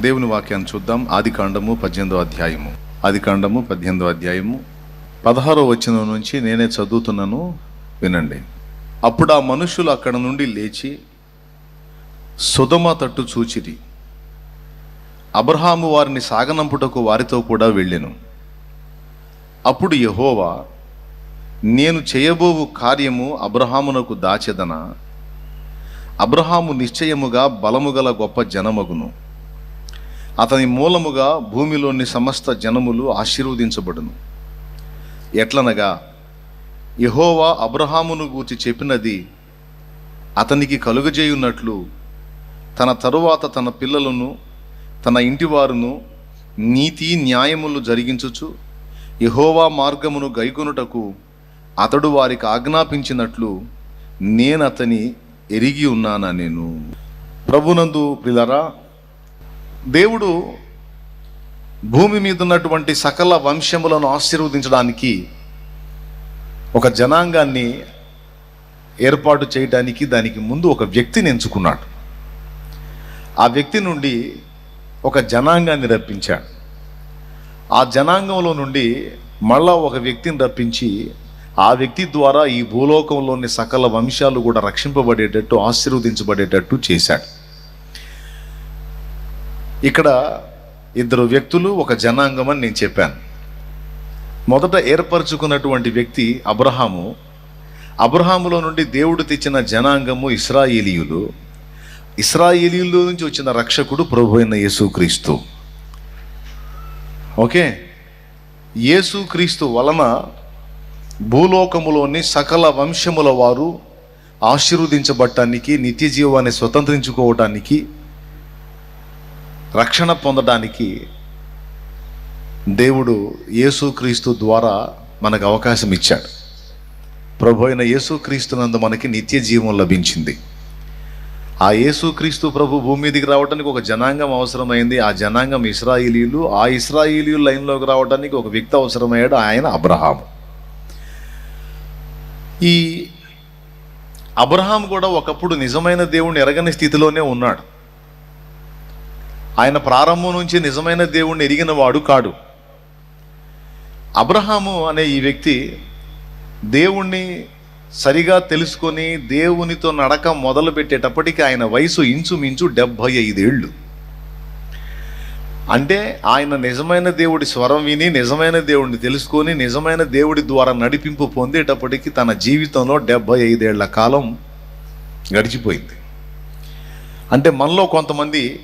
దేవుని వాక్యాన్ని చూద్దాం. ఆది కాండము పద్దెనిమిదో అధ్యాయము. ఆది కాండము పద్దెనిమిదో అధ్యాయము. పదహారో వచ్చిన నుంచి నేనే చదువుతున్నాను. వినండి. అప్పుడు ఆ మనుషులు అక్కడ నుండి లేచి సుధమ తట్టు చూచిరి. అబ్రహాము వారిని సాగనంపుటకు వారితో కూడా వెళ్ళెను. అప్పుడు యహోవా నేను చేయబోవు కార్యము అబ్రహామునకు దాచెదన? అబ్రహాము నిశ్చయముగా బలముగల గొప్ప జనమగును. అతని మూలముగా భూమిలోని సమస్త జనములు ఆశీర్వదించబడును. ఎట్లనగా యహోవా అబ్రహామును గూర్చి చెప్పినది అతనికి కలుగజేయున్నట్లు తన తరువాత తన పిల్లలను తన ఇంటివారును నీతి న్యాయములు జరిగించుచు యహోవా మార్గమును గైకొనుటకు అతడు వారికి ఆజ్ఞాపించినట్లు నేను అతని ఎరిగి ఉన్నానా నేను. ప్రభునందు పిల్లరా దేవుడు భూమి మీద ఉన్నటువంటి సకల వంశములను ఆశీర్వదించడానికి ఒక జనాంగాన్ని ఏర్పాటు చేయడానికి దానికి ముందు ఒక వ్యక్తిని ఎంచుకున్నాడు. ఆ వ్యక్తి నుండి ఒక జనాంగాన్ని రప్పించాడు. ఆ జనాంగంలో నుండి మళ్ళా ఒక వ్యక్తిని రప్పించి ఆ వ్యక్తి ద్వారా ఈ భూలోకంలోని సకల వంశాలు కూడా రక్షింపబడేటట్టు ఆశీర్వదించబడేటట్టు చేశాడు. ఇక్కడ ఇద్దరు వ్యక్తులు ఒక జనాంగం అని నేను చెప్పాను. మొదట ఏర్పరచుకున్నటువంటి వ్యక్తి అబ్రహాము. అబ్రహాములో నుండి దేవుడు తెచ్చిన జనాంగము ఇస్రాయేలీయులు. ఇస్రాయేలీయుల నుంచి వచ్చిన రక్షకుడు ప్రభు అయిన యేసుక్రీస్తు. ఓకే? యేసుక్రీస్తు వలన భూలోకములోని సకల వంశముల వారు ఆశీర్వదించబట్టానికి నిత్య జీవాన్ని స్వతంత్రించుకోవటానికి రక్షణ పొందడానికి దేవుడు యేసుక్రీస్తు ద్వారా మనకు అవకాశం ఇచ్చాడు. ప్రభు అయిన యేసుక్రీస్తునందు మనకి నిత్య జీవం లభించింది. ఆ యేసుక్రీస్తు ప్రభు భూమి మీదకి రావడానికి ఒక జనాంగం అవసరమైంది. ఆ జనాంగం ఇస్రాయిలీలు ఆ ఇస్రాయిలీలు లైన్లోకి రావడానికి ఒక వ్యక్తి అవసరమయ్యాడు ఆయన అబ్రహాము. ఈ అబ్రహాం కూడా ఒకప్పుడు నిజమైన దేవుణ్ణి ఎరగని స్థితిలోనే ఉన్నాడు. ఆయన ప్రారంభం నుంచి నిజమైన దేవుణ్ణి ఎరిగిన వాడు కాడు. అబ్రహాము అనే ఈ వ్యక్తి దేవుణ్ణి సరిగా తెలుసుకొని దేవునితో నడక మొదలు పెట్టేటప్పటికి ఆయన వయసు ఇంచుమించు డెబ్భై ఐదేళ్ళు. అంటే ఆయన నిజమైన దేవుడి స్వరం విని నిజమైన దేవుడిని తెలుసుకొని నిజమైన దేవుడి ద్వారా నడిపింపు పొందేటప్పటికి తన జీవితంలో డెబ్భై ఐదేళ్ళ కాలం గడిచిపోయింది. అంటే మనలో కొంతమంది